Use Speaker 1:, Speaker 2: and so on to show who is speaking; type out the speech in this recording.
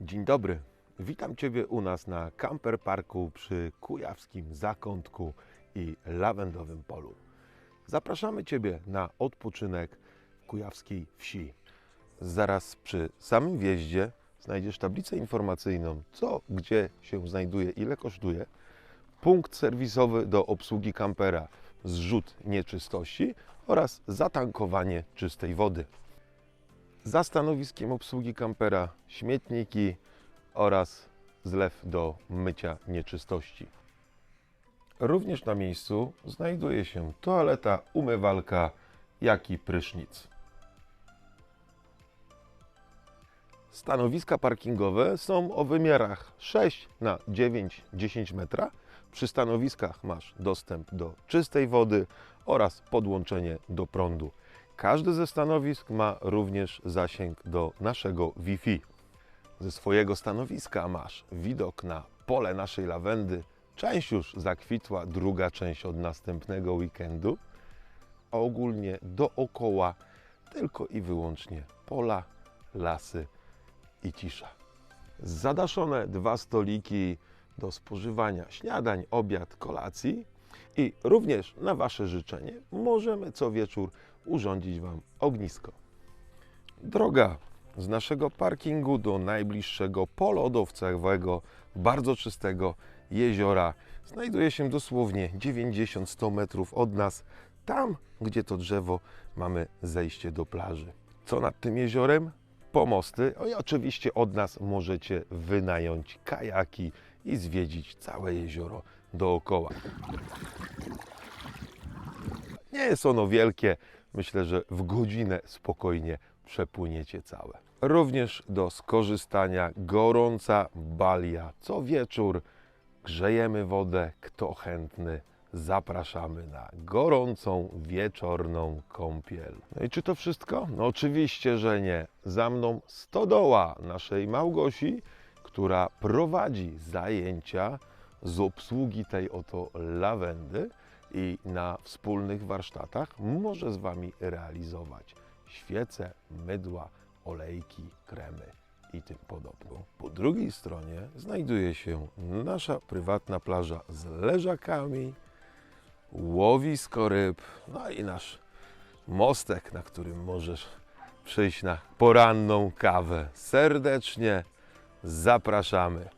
Speaker 1: Dzień dobry. Witam Ciebie u nas na Camper Parku przy Kujawskim Zakątku i Lawendowym Polu. Zapraszamy Ciebie na odpoczynek w Kujawskiej Wsi. Zaraz przy samym wjeździe znajdziesz tablicę informacyjną, co, gdzie się znajduje, ile kosztuje, punkt serwisowy do obsługi kampera, zrzut nieczystości oraz zatankowanie czystej wody. Za stanowiskiem obsługi kampera śmietniki oraz zlew do mycia nieczystości. Również na miejscu znajduje się toaleta, umywalka, jak i prysznic. Stanowiska parkingowe są o wymiarach 6 na 9-10 metra. Przy stanowiskach masz dostęp do czystej wody oraz podłączenie do prądu. Każdy ze stanowisk ma również zasięg do naszego Wi-Fi. Ze swojego stanowiska masz widok na pole naszej lawendy. Część już zakwitła, druga część od następnego weekendu. A ogólnie dookoła tylko i wyłącznie pola, lasy i cisza. Zadaszone dwa stoliki do spożywania śniadań, obiad, kolacji i również na Wasze życzenie możemy co wieczór urządzić Wam ognisko. Droga z naszego parkingu do najbliższego polodowcowego, bardzo czystego jeziora znajduje się dosłownie 90-100 metrów od nas. Tam, gdzie to drzewo, mamy zejście do plaży. Co nad tym jeziorem? Pomosty. O i oczywiście od nas możecie wynająć kajaki i zwiedzić całe jezioro dookoła. Nie jest ono wielkie. Myślę, że w godzinę spokojnie przepłyniecie całe. Również do skorzystania gorąca balia. Co wieczór grzejemy wodę. Kto chętny, zapraszamy na gorącą wieczorną kąpiel. No i czy to wszystko? No oczywiście, że nie. Za mną stodoła naszej Małgosi, która prowadzi zajęcia z obsługi tej oto lawendy i na wspólnych warsztatach może z Wami realizować świece, mydła, olejki, kremy i tym podobną. Po drugiej stronie znajduje się nasza prywatna plaża z leżakami, łowisko ryb, no i nasz mostek, na którym możesz przyjść na poranną kawę. Serdecznie zapraszamy.